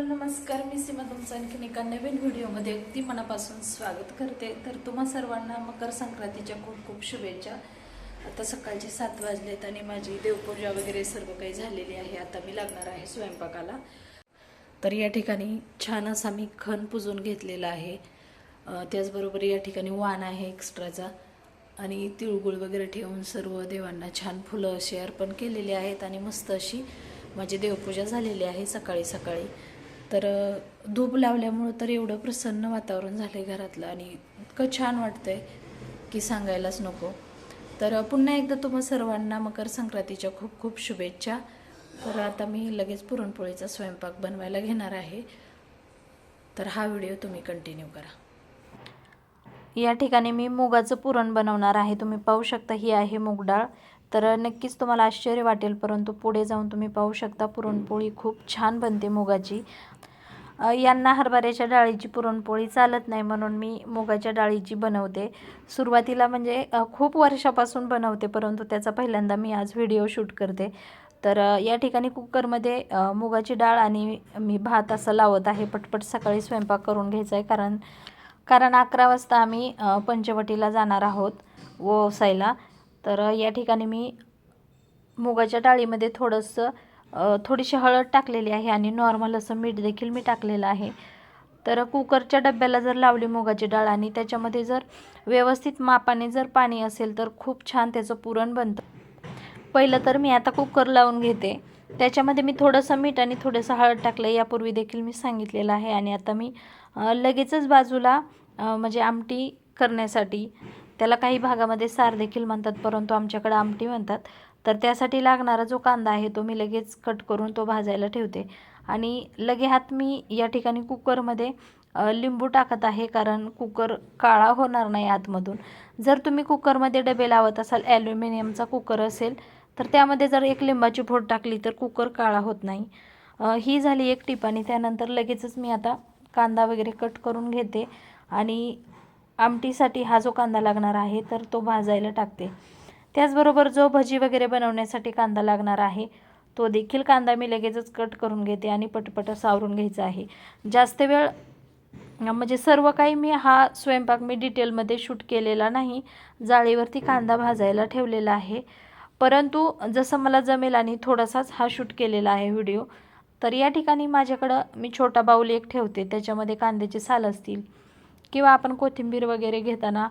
Hello नमस्कार. मी सीमा तुमचं आणखीन एका नवीन व्हिडिओमध्ये अगदी मनापासून स्वागत करते. तर तुम्हा सर्वांना मकर संक्रांतीच्या खूप खूप शुभेच्छा. आता सकाळचे सात वाजलेत आणि माझी देवपूजा वगैरे सर्व काही झालेली आहे. आता मी लागणार आहे स्वयंपाकाला. तर या ठिकाणी छान असा मी खण पुजून घेतलेला आहे. त्याचबरोबर या ठिकाणी वाण आहे एक्स्ट्राचा. आणि तिळगुळ वगैरे ठेवून सर्व देवांना छान फुलं अशी अर्पण केलेली आहेत. आणि मस्त अशी माझी देवपूजा झालेली आहे सकाळी सकाळी. तर धूप लावल्यामुळं तर एवढं प्रसन्न वातावरण झालं आहे घरातलं आणि इतकं छान वाटतंय की सांगायलाच नको. तर पुन्हा एकदा तुम्हा सर्वांना मकर संक्रांतीच्या खूप खूप शुभेच्छा. तर आता मी लगेच पुरणपोळीचा स्वयंपाक बनवायला घेणार आहे. तर हा व्हिडिओ तुम्ही कंटिन्यू करा. या ठिकाणी मी मुगाचं पुरण बनवणार आहे. तुम्ही पाहू शकता ही आहे मूग डाळ. तर नक्कीच तुम्हाला आश्चर्य वाटेल परंतु पुढे जाऊन तुम्ही पाहू शकता पुरणपोळी खूप छान बनते मुगाची. यांना हरभऱ्याच्या डाळीची पुरणपोळी चालत नाही म्हणून मी मुगाच्या डाळीची बनवते. सुरुवातीला म्हणजे खूप वर्षापासून बनवते परंतु त्याचा पहिल्यांदा मी आज व्हिडिओ शूट करते. तर या ठिकाणी कुकरमध्ये मुगाची डाळ आणि मी भात असं लावत आहे. पटपट सकाळी स्वयंपाक करून घ्यायचा आहे कारण कारण अकरा वाजता आम्ही पंचवटीला जाणार आहोत ओसायला तर या ठिकाणी मी मुगाच्या डाळीमध्ये थोडंसं थोडीशी हळद टाकलेली आहे आणि नॉर्मल असं मीठ देखील मी टाकलेलं आहे. तर कुकरच्या डब्याला जर लावली मुगाची डाळ आणि त्याच्यामध्ये जर व्यवस्थित मापाने जर पाणी असेल तर खूप छान त्याचं पुरण बनतं. पहिलं तर मी आता कुकर लावून घेते. त्याच्यामध्ये मी थोडंसं मीठ आणि थोडंसं हळद टाकलं यापूर्वी देखील मी सांगितलेलं आहे आणि आता मी लगेचच बाजूला म्हणजे आमटी करण्यासाठी त्याला काही भागामध्ये सार देखील म्हणतात परंतु आमच्याकडे आमटी म्हणतात. तर त्यासाठी लागणारा जो कांदा आहे तो मी लगेच कट करून तो भाजायला ठेवते. आणि लगे हात मी या ठिकाणी कुकरमध्ये लिंबू टाकत आहे कारण कुकर काळा होणार नाही आतमधून. जर तुम्ही कुकरमध्ये डबे लावत असाल ॲल्युमिनियमचा कुकर असेल तर त्यामध्ये जर एक लिंबाची फोड टाकली तर कुकर काळा होत नाही. ही झाली एक टिप आणि त्यानंतर लगेचच मी आता कांदा वगैरे कट करून घेते. आणि आमटीसाठी हा जो कांदा लागणार आहे तर तो भाजायला टाकते. त्याचबरोबर जो भजी वगैरे बनवण्यासाठी कांदा लागणार आहे तो देखील कांदा मी लगेचच कट करून घेते आणि पटपट सावरून घ्यायचा आहे. जास्त वेळ म्हणजे सर्व काही मी हा स्वयंपाक मी डिटेलमध्ये शूट केलेला नाही जाळीवरती कांदा भाजायला ठेवलेला आहे. परंतु जसं मला जमेल आणि थोडासाच हा शूट केलेला आहे व्हिडिओ तर या ठिकाणी माझ्याकडं मी छोटा बाऊल एक ठेवते त्याच्यामध्ये कांद्याचे साल असतील. किंवा आपण कोथिंबीर वगैरे घेताना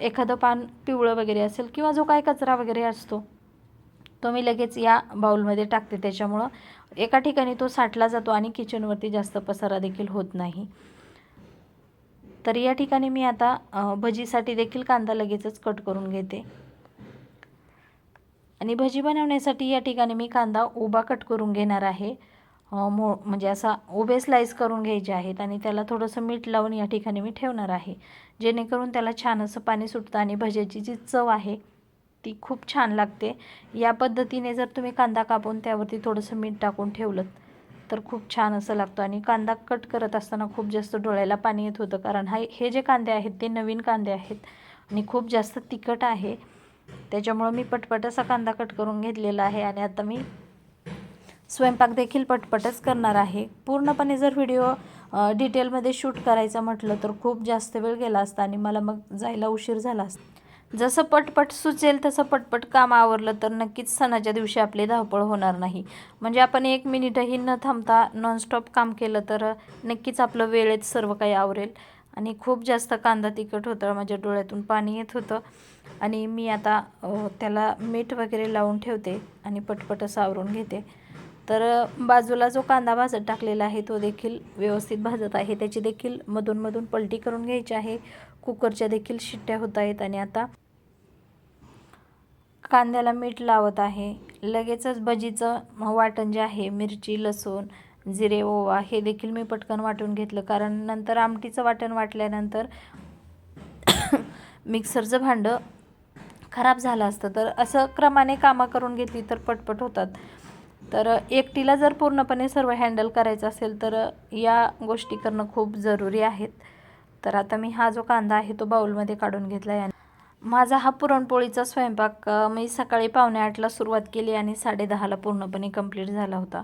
एखादं पान पिवळं वगैरे असेल किंवा जो काय कचरा वगैरे असतो तो मी लगेच या बाऊलमध्ये टाकते. त्याच्यामुळं एका ठिकाणी तो साठला जातो आणि किचनवरती जास्त पसारा देखील होत नाही. तर या ठिकाणी मी आता भजीसाठी देखील कांदा लगेचच कट करून घेते. आणि भजी बनवण्यासाठी या ठिकाणी मी कांदा उभा कट करून घेणार आहे. मो म्हणजे असा उभे स्लाईस करून घ्यायचे आहेत आणि त्याला थोडंसं मीठ लावून या ठिकाणी मी ठेवणार आहे. जेणेकरून त्याला छान असं पाणी सुटतं आणि भज्याची जी चव आहे ती खूप छान लागते. या पद्धतीने जर तुम्ही कांदा कापून त्यावरती थोडंसं मीठ टाकून ठेवलं तर खूप छान असं लागतं. आणि कांदा कट करत असताना खूप जास्त डोळ्याला पाणी येत होतं कारण हा हे जे कांदे आहेत ते नवीन कांदे आहेत आणि खूप जास्त तिखट आहे. त्याच्यामुळं मी पटपट असा कांदा कट करून घेतलेला आहे आणि आता मी स्वयंपाक देखील पटपटच करणार आहे. पूर्णपणे जर व्हिडिओ डिटेलमध्ये शूट करायचा म्हटलं तर खूप जास्त वेळ गेला असता आणि मला मग जायला उशीर झाला असता. जसं पटपट सुचेल तसं पटपट काम आवरलं तर नक्कीच सणाच्या दिवशी आपली धावपळ होणार नाही. म्हणजे आपण एक मिनिटही न थांबता नॉनस्टॉप काम केलं तर नक्कीच आपलं वेळेत सर्व काही आवरेल. आणि खूप जास्त कांदा तिखट होतं माझ्या डोळ्यातून पाणी येत होतं. आणि मी आता त्याला मीठ वगैरे लावून ठेवते आणि पटपट आवरून घेते. तर बाजूला जो कांदा भाजत टाकलेला आहे तो देखील व्यवस्थित भाजत आहे. त्याची देखील मधूनमधून पलटी करून घ्यायची आहे. कुकरच्या देखील शिट्ट्या होत आहेत आणि आता कांद्याला मीठ लावत आहे. लगेचच भजीचं वाटण जे आहे मिरची लसूण जिरे ओवा हे देखील मी पटकन वाटून घेतलं. कारण नंतर आमटीचं वाटण वाटल्यानंतर मिक्सरचं भांडं खराब झालं असतं. तर असं क्रमाने कामं करून घेतली तर पटपट होतात. तर एकटीला जर पूर्णपणे सर्व हँडल करायचं असेल तर या गोष्टी करणं खूप जरुरी आहेत. तर आता मी हा जो कांदा आहे तो बाऊलमध्ये काढून घेतला आहे माझा हा पुरणपोळीचा स्वयंपाक मी सकाळी पावणे आठला सुरुवात केली आणि साडेदहाला पूर्णपणे कंप्लीट झाला होता.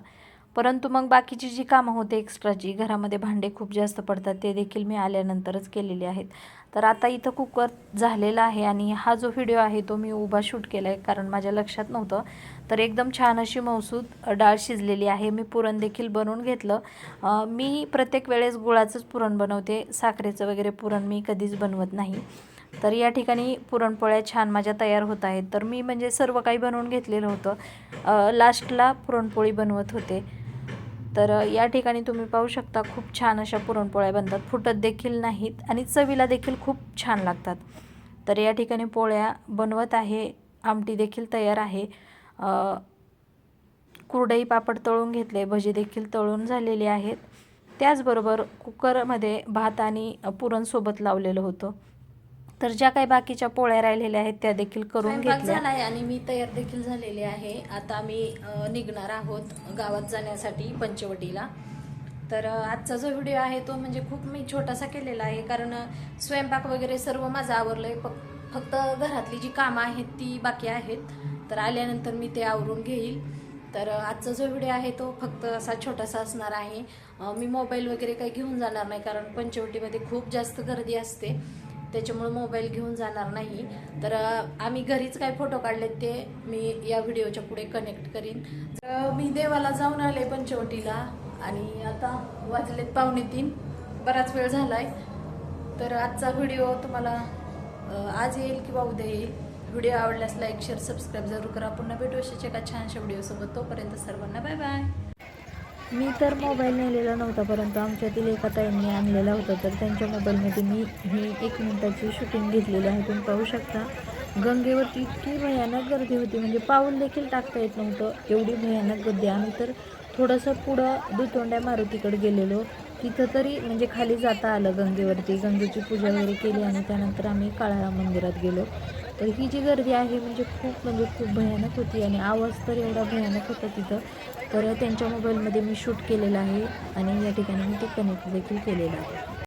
परंतु मग बाकीची जी कामं होते एक्स्ट्राची घरामध्ये भांडे खूप जास्त पडतात ते देखील मी आल्यानंतरच केलेले आहेत. तर आता इथं कुकर झालेला आहे आणि हा जो व्हिडिओ आहे तो मी उभा शूट केला आहे कारण माझ्या लक्षात नव्हतं. तर एकदम छान अशी मौसूद डाळ शिजलेली आहे. मी पुरण देखील बनवून घेतलं. मी प्रत्येक वेळेस गुळाचंच पुरण बनवते. साखरेचं वगैरे पुरण मी कधीच बनवत नाही. तर या ठिकाणी पुरणपोळ्या छान माझ्या तयार होत आहेत. तर मी म्हणजे सर्व काही बनवून घेतलेलं होतं. लास्टला पुरणपोळी बनवत होते. तर या ठिकाणी तुम्ही पाहू शकता खूप छान अशा पुरणपोळ्या बनतात. फुटत देखील नाहीत आणि चवीला देखील खूप छान लागतात. तर या ठिकाणी पोळ्या बनवत आहे आमटी देखील तयार आहे. कुरडई पापड तळून घेतले भजी देखील तळून झालेली आहेत. त्याचबरोबर कुकरमध्ये भात आणि पुरणसोबत लावलेलं होतं. तर ज्या काही बाकीच्या पोळ्या राहिलेल्या आहेत त्या देखील करून स्वयंपाक घेतल्या. झालाय आणि मी तयार देखील झालेले आहे. आता आम्ही निघणार आहोत गावात जाण्यासाठी पंचवटीला. तर आजचा जो व्हिडिओ आहे तो म्हणजे खूप मी छोटासा केलेला आहे. कारण स्वयंपाक वगैरे सर्व माझं आवरलंय. फक- फक्त घरातली जी कामं आहेत ती बाकी आहेत. तर आल्यानंतर मी ते आवरून घेईल. तर आजचा जो व्हिडिओ आहे तो फक्त असा छोटासा असणार आहे. मी मोबाईल वगैरे काही घेऊन जाणार नाही कारण पंचवटीमध्ये खूप जास्त गर्दी असते. त्याच्यामुळे मोबाईल घेऊन जाणार नाही. तर आम्ही घरीच काय फोटो काढलेत ते मी या व्हिडिओच्या पुढे कनेक्ट करीन. तर मी देवाला जाऊन आले पंचवटीला आणि आता वाजलेत पावणे तीन. बराच वेळ झालाय. तर आजचा व्हिडिओ तुम्हाला आज येईल किंवा उद्या येईल. व्हिडिओ आवडल्यास लाईक शेअर सबस्क्राईब जरूर करा. पुन्हा भेटू अशाच एका छानशा व्हिडिओसोबत. तोपर्यंत सर्वांना बाय बाय मी तर मोबाईल नेलेला नव्हता परंतु आमच्यातील एका ताईंनी आणलेला होता. तर त्यांच्या मोबाईलमध्ये मी ही एक मिनिटाची शूटिंग घेतलेली आहे. तुम्ही पाहू शकता गंगेवरती इतकी भयानक गर्दी होती. म्हणजे पाऊल देखील टाकता येत नव्हतं. एवढी भयानक गर्दी. आम्ही तर थोडंसं पुढं दुतोंड्या मारुतीकडे गेलेलो. तिथं तरी म्हणजे खाली जाता आलं गंगेवरती. गंगेची पूजा वगैरे केली आणि त्यानंतर आम्ही काळाराम मंदिरात गेलो. तर ही जी गर्दी आहे म्हणजे खूप म्हणजे खूप भयानक होती आणि आवाज तर एवढा भयानक होता तिथं. तर त्यांच्या मोबाईलमध्ये मी शूट केलेलं आहे आणि या ठिकाणी मी ते कनेक्ट देखील केलेलं आहे.